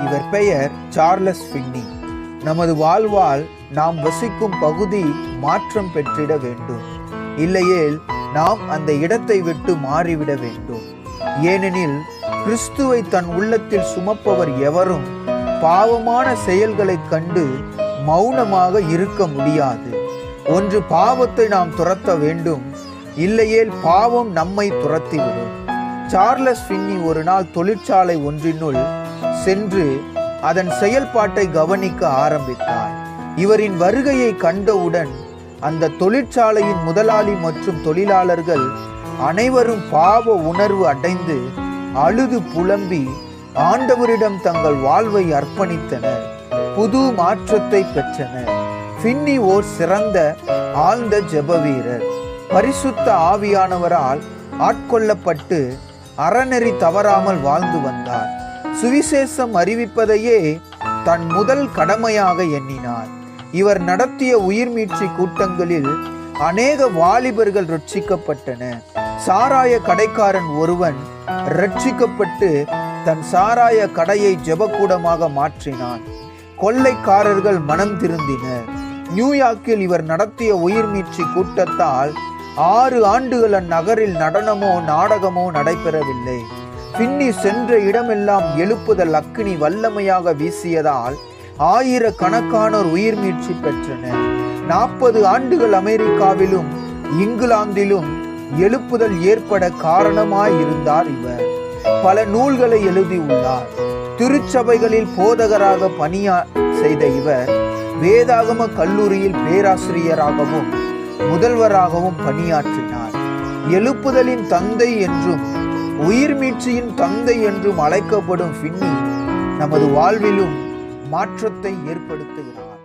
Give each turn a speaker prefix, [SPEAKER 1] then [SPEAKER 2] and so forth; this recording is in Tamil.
[SPEAKER 1] இவர் பெயர் சார்லஸ் ஃபின்னி. நமது வாழ்வால் நாம் வசிக்கும் பகுதி மாற்றம் பெற்றிட வேண்டும். இல்லையேல் நாம் அந்த இடத்தை விட்டு மாறிவிட வேண்டும். ஏனெனில் கிறிஸ்துவை தன் உள்ளத்தில் சுமப்பவர் எவரும் பாவமான செயல்களைக் கண்டு மௌனமாக இருக்க முடியாது. ஒன்று பாவத்தை நாம் துரத்த வேண்டும் இல்லையேல் பாவம் நம்மை துரத்திவிடும். சார்லஸ் ஃபின்னி ஒரு நாள் தொழிற்சாலை ஒன்றினுள் சென்று அதன் செயல்பாட்டை கவனிக்க ஆரம்பித்தார். இவரின் வருகையை கண்டவுடன் அந்த தொழிற்சாலையின் முதலாளி மற்றும் தொழிலாளர்கள் அனைவரும் பாவ உணர்வு அடைந்து அழுது புலம்பி ஆண்டவரிடம் தங்கள் வாழ்வை அர்ப்பணித்தனர். புது மாற்றத்தை பெற்றனர். ஃபின்னி ஓர் சிறந்த ஆழ்ந்த ஜெப வீரர் பரிசுத்த ஆவியானவரால் ஆட்கொள்ளப்பட்டு அறநெறி தவறாமல் வாழ்ந்து வந்தார். சுவிசேஷம் அறிவிப்பதையே தன் முதல் கடமையாக எண்ணினார். இவர் நடத்திய உயிர்மீட்சி கூட்டங்களில் அநேக வாலிபர்கள் ரட்சிக்கப்பட்டன. சாராய கடைக்காரன் ஒருவன் ரட்சிக்கப்பட்டு தன் சாராய கடையை ஜெபக்கூடமாக மாற்றினான். கொள்ளைக்காரர்கள் மனம் திருந்தினர். நியூயார்க்கில் இவர் நடத்திய உயிர்மீட்சி கூட்டத்தால் ஆறு ஆண்டுகள் அந்நகரில் நடனமோ நாடகமோ நடைபெறவில்லை. பின்னி சென்ற இடமெல்லாம் எழுப்புதல் அக்கினி வல்லமையாக வீசியதால் ஆயிரக்கணக்கானோர் உயிர் மீட்சி பெற்றனர். நாற்பது ஆண்டுகள் அமெரிக்காவிலும் இங்கிலாந்திலும் எழுப்புதல் ஏற்பட காரணமாய் இருந்தார் இவர். பல நூல்களை எழுதியுள்ளார் திருச்சபைகளில் போதகராக பணியா செய்த இவர் வேதாகம கல்லூரியில் பேராசிரியராகவும் முதல்வராகவும் பணியாற்றினார். எழுப்புதலின் தந்தை என்றும் உயிர் மீட்சியின் தந்தை என்றும் அழைக்கப்படும் ஃபின்னி நமது வாழ்விலும் மாற்றத்தை ஏற்படுத்துகிறார்.